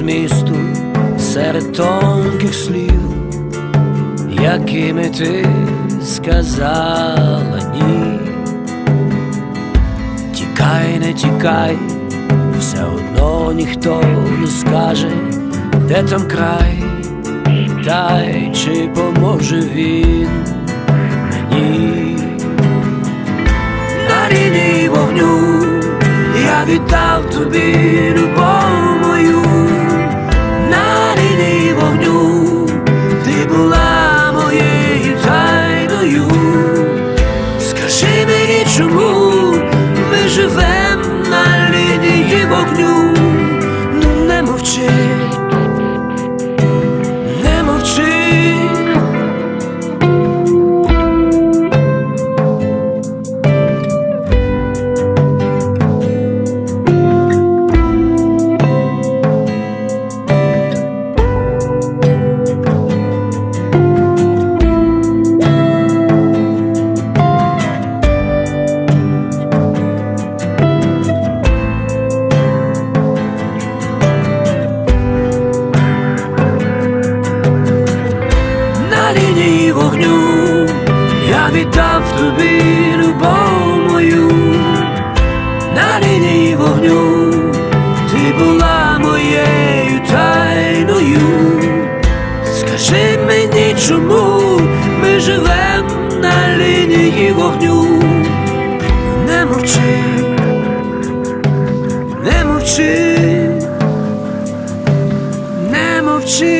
Змісту серед тонких слів, якими ти сказала ні. Тікай, не тікай, все одно ніхто не скаже, де там край, та й чи поможе він мені. На лінії вогню я віддав тобі любов мою, живем на лінії вогню? Ну не мовчи, Я віддав тобі любов мою, на лінії вогню, ти була моєю тайною. Скажи мені, чому ми живем на лінії вогню, не мовчи, не мовчи, не мовчи.